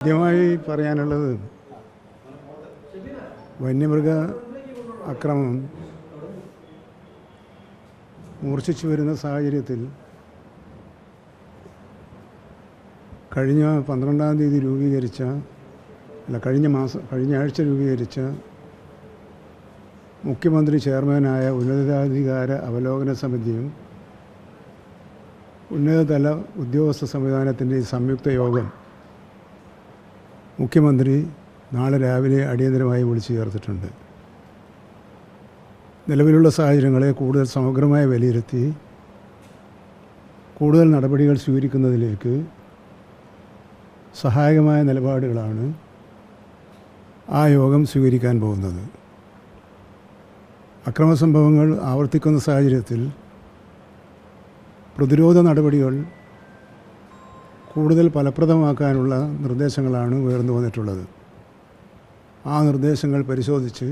ആദ്യമായി പറയാനുള്ളത് വന്യമൃഗ അക്രമം മൂർച്ഛിച്ചു വരുന്ന സാഹചര്യത്തിൽ കഴിഞ്ഞ പന്ത്രണ്ടാം തീയതി രൂപീകരിച്ച അല്ല കഴിഞ്ഞ മാസം കഴിഞ്ഞ ആഴ്ച രൂപീകരിച്ച മുഖ്യമന്ത്രി ചെയർമാനായ ഉന്നതാധികാര അവലോകന സമിതിയും ഉന്നതതല ഉദ്യോഗസ്ഥ സംവിധാനത്തിന്റെ സംയുക്ത യോഗം മുഖ്യമന്ത്രി നാളെ രാവിലെ അടിയന്തരമായി വിളിച്ചു ചേർത്തിട്ടുണ്ട്. നിലവിലുള്ള സാഹചര്യങ്ങളെ കൂടുതൽ സമഗ്രമായി വിലയിരുത്തി കൂടുതൽ നടപടികൾ സ്വീകരിക്കുന്നതിലേക്ക് സഹായകമായ നിലപാടുകളാണ് ആ യോഗം സ്വീകരിക്കാൻ പോകുന്നത്. അക്രമസംഭവങ്ങൾ ആവർത്തിക്കുന്ന സാഹചര്യത്തിൽ പ്രതിരോധ നടപടികൾ കൂടുതൽ ഫലപ്രദമാക്കാനുള്ള നിർദ്ദേശങ്ങളാണ് ഉയർന്നു വന്നിട്ടുള്ളത്. ആ നിർദ്ദേശങ്ങൾ പരിശോധിച്ച്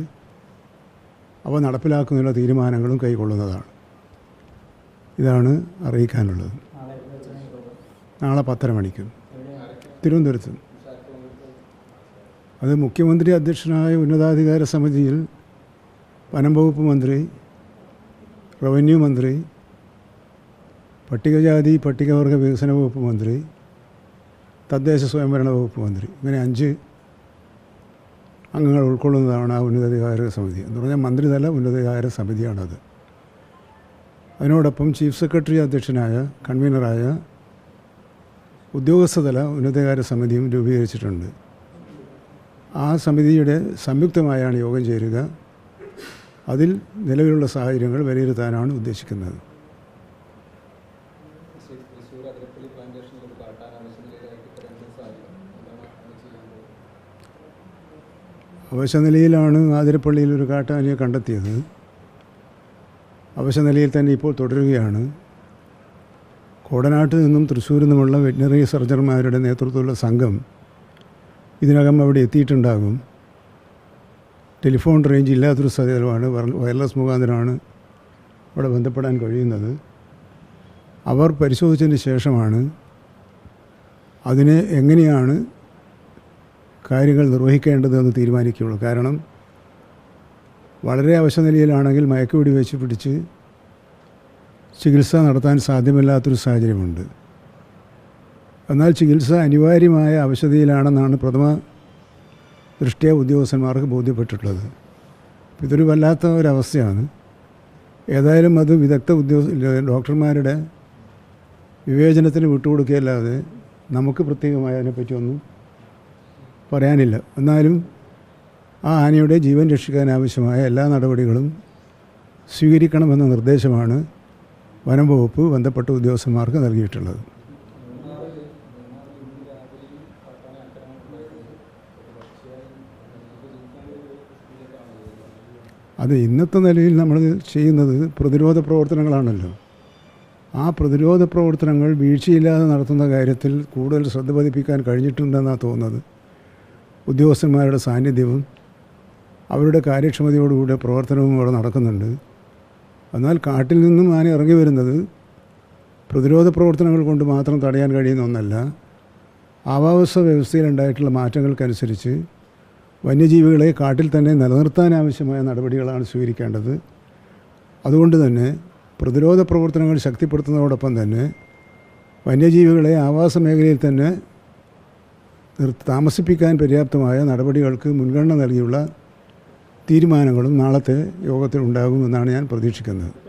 അവ നടപ്പിലാക്കുന്നതിനുള്ള തീരുമാനങ്ങളും കൈക്കൊള്ളുന്നതാണ്. ഇതാണ് അറിയിക്കാനുള്ളത്. നാളെ പത്തര മണിക്ക്. തിരുവനന്തപുരത്ത്. അത് മുഖ്യമന്ത്രി അധ്യക്ഷനായ ഉന്നതാധികാര സമിതിയിൽ വനം വകുപ്പ് മന്ത്രി റവന്യൂ മന്ത്രി പട്ടികജാതി പട്ടികവർഗ വികസന വകുപ്പ് മന്ത്രി തദ്ദേശ സ്വയംഭരണ വകുപ്പ് മന്ത്രി. ഇങ്ങനെ അഞ്ച് അംഗങ്ങൾ ഉൾക്കൊള്ളുന്നതാണ് ആ ഉന്നതാധികാര സമിതി. എന്ന് പറഞ്ഞാൽ മന്ത്രിതല ഉന്നതാധികാര സമിതിയാണത്. അതിനോടൊപ്പം ചീഫ് സെക്രട്ടറി അധ്യക്ഷനായ കൺവീനറായ ഉദ്യോഗസ്ഥതല ഉന്നതാധികാര സമിതിയും രൂപീകരിച്ചിട്ടുണ്ട്. ആ സമിതിയുടെ സംയുക്തമായാണ് യോഗം ചേരുക. അതിൽ നിലവിലുള്ള സാഹചര്യങ്ങൾ വിലയിരുത്താനാണ് ഉദ്ദേശിക്കുന്നത്. അവശനിലയിലാണ് ആതിരപ്പള്ളിയിൽ ഒരു കാട്ടാനയെ കണ്ടെത്തിയത്. അവശനിലയിൽ തന്നെ ഇപ്പോൾ തുടരുകയാണ്. കോടനാട്ടിൽ നിന്നും തൃശ്ശൂരിൽ നിന്നുമുള്ള വെറ്റിനറി സർജന്മാരുടെ നേതൃത്വത്തിലുള്ള സംഘം ഇതിനകം അവിടെ എത്തിയിട്ടുണ്ടാകും. ടെലിഫോൺ റേഞ്ച് ഇല്ലാത്തൊരു സ്ഥലമാണ് വയർലെസ് മുഖാന്തരമാണ് അവിടെ ബന്ധപ്പെടാൻ കഴിയുന്നത്. അവർ പരിശോധിച്ചതിന് ശേഷമാണ് അതിനെ എങ്ങനെയാണ് കാര്യങ്ങൾ നിർവഹിക്കേണ്ടതെന്ന് തീരുമാനിക്കുകയുള്ളൂ. കാരണം വളരെ അവശനിലയിലാണെങ്കിൽ മയക്കുപിടി വെച്ച് പിടിച്ച് ചികിത്സ നടത്താൻ സാധ്യമല്ലാത്തൊരു സാഹചര്യമുണ്ട്. എന്നാൽ ചികിത്സ അനിവാര്യമായ അവശതയിലാണെന്നാണ് പ്രഥമ ദൃഷ്ടിയ ഉദ്യോഗസ്ഥന്മാർക്ക് ബോധ്യപ്പെട്ടിട്ടുള്ളത്. ഇതൊരു വല്ലാത്ത ഒരവസ്ഥയാണ്. ഏതായാലും അത് വിദഗ്ധ ഉദ്യോഗ ഡോക്ടർമാരുടെ വിവേചനത്തിന് വിട്ടുകൊടുക്കുകയല്ലാതെ നമുക്ക് പ്രത്യേകമായി അതിനെപ്പറ്റിയൊന്നും പറയാനില്ല. എന്നാലും ആ ആനയുടെ ജീവൻ രക്ഷിക്കാൻ ആവശ്യമായ എല്ലാ നടപടികളും സ്വീകരിക്കണമെന്ന നിർദ്ദേശമാണ് വനം വകുപ്പ് ബന്ധപ്പെട്ട ഉദ്യോഗസ്ഥന്മാർക്ക് നൽകിയിട്ടുള്ളത്. അത് ഇന്നത്തെ നിലയിൽ നമ്മൾ ചെയ്യുന്നത് പ്രതിരോധ പ്രവർത്തനങ്ങളാണല്ലോ. ആ പ്രതിരോധ പ്രവർത്തനങ്ങൾ വീഴ്ചയില്ലാതെ നടത്തുന്ന കാര്യത്തിൽ കൂടുതൽ ശ്രദ്ധ പതിപ്പിക്കാൻ കഴിഞ്ഞിട്ടുണ്ടെന്നാണ് തോന്നുന്നത്. ഉദ്യോഗസ്ഥന്മാരുടെ സാന്നിധ്യവും അവരുടെ കാര്യക്ഷമതയോടുകൂടെ പ്രവർത്തനവും അവിടെ നടക്കുന്നുണ്ട്. എന്നാൽ കാട്ടിൽ നിന്നും ആന ഇറങ്ങി വരുന്നത് പ്രതിരോധ പ്രവർത്തനങ്ങൾ കൊണ്ട് മാത്രം തടയാൻ കഴിയുന്ന ഒന്നല്ല ആവാസ വ്യവസ്ഥയിലുണ്ടായിട്ടുള്ള മാറ്റങ്ങൾക്കനുസരിച്ച് വന്യജീവികളെ കാട്ടിൽ തന്നെ നിലനിർത്താൻ ആവശ്യമായ നടപടികളാണ് സ്വീകരിക്കേണ്ടത്. അതുകൊണ്ട് തന്നെ പ്രതിരോധ പ്രവർത്തനങ്ങൾ ശക്തിപ്പെടുത്തുന്നതോടൊപ്പം തന്നെ വന്യജീവികളെ ആവാസ മേഖലയിൽ തന്നെ താമസിപ്പിക്കാൻ പര്യാപ്തമായ നടപടികൾക്ക് മുൻഗണന നൽകിയുള്ള തീരുമാനങ്ങളും നാളത്തെ യോഗത്തിൽ ഉണ്ടാകുമെന്നാണ് ഞാൻ പ്രതീക്ഷിക്കുന്നത്.